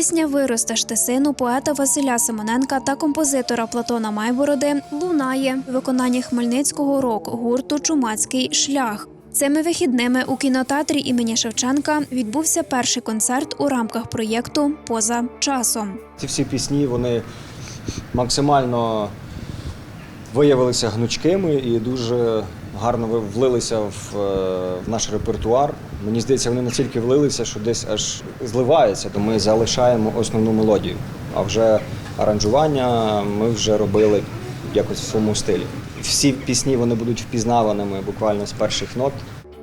Пісня Виростеш ти сину поета Василя Симоненка та композитора Платона Майбороди лунає в виконанні хмельницького рок-гурту Чумацький шлях. Цими вихідними у кінотеатрі імені Шевченка відбувся перший концерт у рамках проєкту Поза часом. Ці всі пісні вони максимально виявилися гнучкими і дуже гарно влилися в, е, в наш репертуар. Мені здається, вони настільки влилися, що десь аж зливаються, то ми залишаємо основну мелодію. А вже аранжування ми вже робили якось в своєму стилі. Всі пісні вони будуть впізнаваними буквально з перших нот.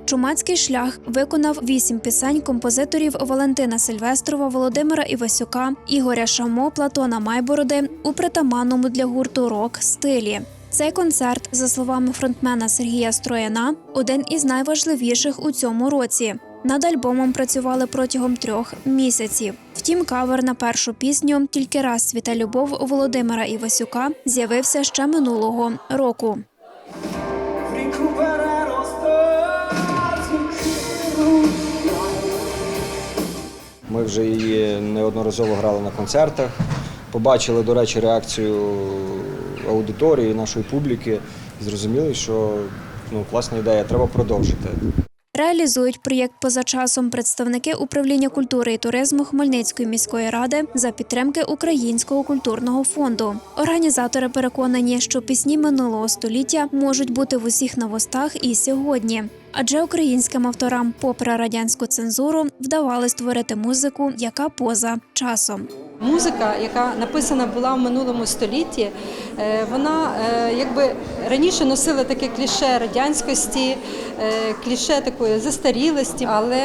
Чумацький шлях виконав вісім пісень композиторів Валентина Сильвестрова, Володимира Івасюка, Ігоря Шамо, Платона Майбороди у притаманному для гурту рок стилі. Цей концерт, за словами фронтмена Сергія Строяна, один із найважливіших у цьому році. Над альбомом працювали протягом трьох місяців. Втім, кавер на першу пісню Тільки раз світа любов Володимира Івасюка з'явився ще минулого року. Ми вже її неодноразово грали на концертах. Побачили, до речі, реакцію аудиторії, нашої публіки, зрозуміли, що ну, класна ідея, треба продовжити. Реалізують проєкт поза часом представники управління культури і туризму Хмельницької міської ради за підтримки Українського культурного фонду. Організатори переконані, що пісні минулого століття можуть бути в усіх новостах і сьогодні. Адже українським авторам, попри радянську цензуру, вдавалось створити музику, яка поза часом. Музика, яка написана була в минулому столітті, е, вона е, якби раніше носила таке кліше радянськості, е, кліше такої застарілості, але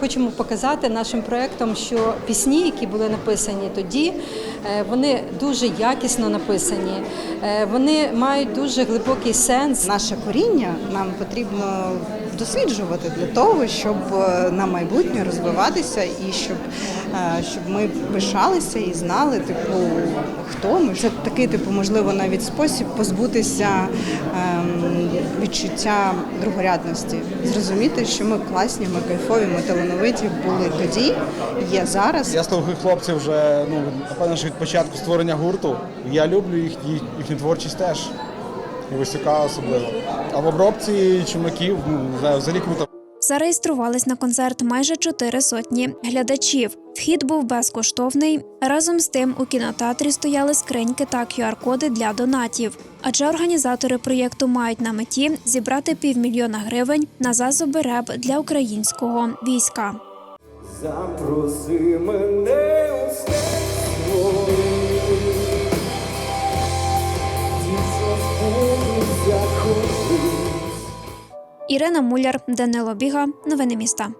хочемо показати нашим проектом, що пісні, які були написані тоді, вони дуже якісно написані, вони мають дуже глибокий сенс. Наше коріння нам потрібно досліджувати для того, щоб на майбутнє розвиватися і щоб, щоб ми пишалися і знали, типу, хто ми. Це такий, типу, можливо, навіть спосіб позбутися ем, відчуття другорядності, зрозуміти, що ми класні, ми кайфові, ми талановиті були тоді, є зараз. Я слухаю хлопців вже ну напевно, що від початку створення гурту. Я люблю їх, їх їхню творчість теж. І Висюка особливо. А в обробці чумаків ну не знаю, взагалі круто. Зареєструвались на концерт майже чотири сотні глядачів. Вхід був безкоштовний. Разом з тим у кінотеатрі стояли скриньки та QR-коди для донатів. Адже організатори проєкту мають на меті зібрати півмільйона гривень на засоби РЕБ для українського війська. Запроси мене Ірина Муляр, Данило Біга. Новини міста.